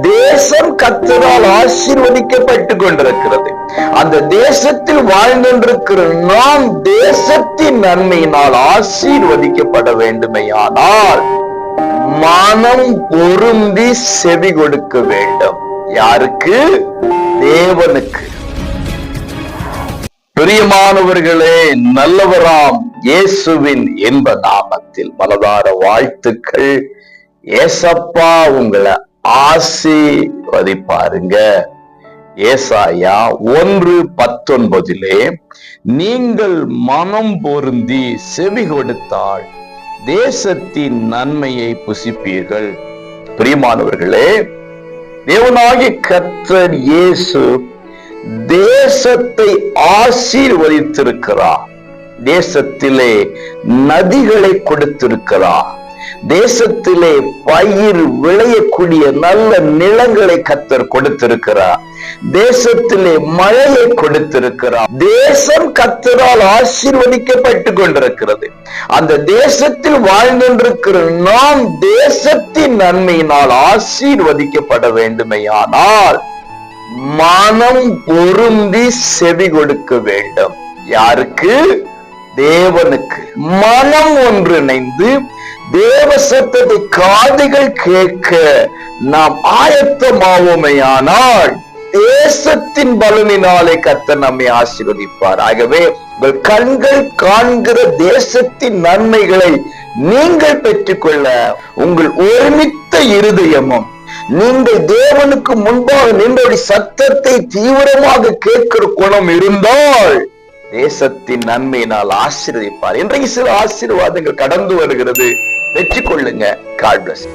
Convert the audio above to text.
தேசம் கத்தரால் ஆசீர்வதிக்கப்பட்டு கொண்டிருக்கிறது அந்த தேசத்தில் வாழ்ந்திருக்கிற நாம் தேசத்தின் நன்மையினால் ஆசீர்வதிக்கப்பட வேண்டுமையானால் மனம் பொருந்தி செவி கொடுக்க வேண்டும். யாருக்கு? தேவனுக்கு. பிரியமானவர்களே நல்லவராம் இயேசுவின் என்ப நாமத்தில் மனதார வாழ்த்துக்கள். ஏசப்பா உங்களை ஆசீர்வதிப்பாருங்க. ஏசாயா ஒன்று பத்தொன்பதிலே நீங்கள் மனம் பொருந்தி செவி கொடுத்தால் தேசத்தின் நன்மையை புசிப்பீர்கள். பிரியமானவர்களே தேவனாகி கத்தர் இயேசு தேசத்தை ஆசீர்வதித்திருக்கிறார். தேசத்திலே நதிகளை கொடுத்திருக்கிறார். தேசத்திலே பயிர் விளையக்கூடிய நல்ல நிலங்களை கத்தர் கொடுத்திருக்கிறார். தேசத்திலே மழையை கொடுத்திருக்கிறார். தேசம் கத்தரால் ஆசீர்வதிக்கப்பட்டு கொண்டிருக்கிறது. அந்த தேசத்தில் வாழ்ந்திருக்கிற நாம் தேசத்தின் நன்மையினால் ஆசீர்வதிக்கப்பட வேண்டுமையானால் மனம் பொருந்தி செவி கொடுக்க வேண்டும். யாருக்கு? தேவனுக்கு மனம் ஒன்றிணைந்து தேவ சத்தத்தை காதுகள் கேட்க நாம் ஆயத்தமாவோமையானால் தேசத்தின் பலனினாலே கத்த நம்மை ஆசீர்வதிப்பார். ஆகவே உங்கள் கண்கள் காண்கிற தேசத்தின் நன்மைகளை நீங்கள் பெற்றுக்கொள்ள உங்கள் ஒருமித்த இருதயமும் நீங்கள் தேவனுக்கு முன்பாக நின்றபடி சத்தத்தை தீவிரமாக கேட்கிற குணம் இருந்தால் தேசத்தின் நன்மையினால் ஆசீர்வதிப்பார். இன்றைக்கு சில ஆசீர்வாதங்கள் கடந்து வருகிறது. வெற்றி கொள்ளுங்க காட் பிளஸ்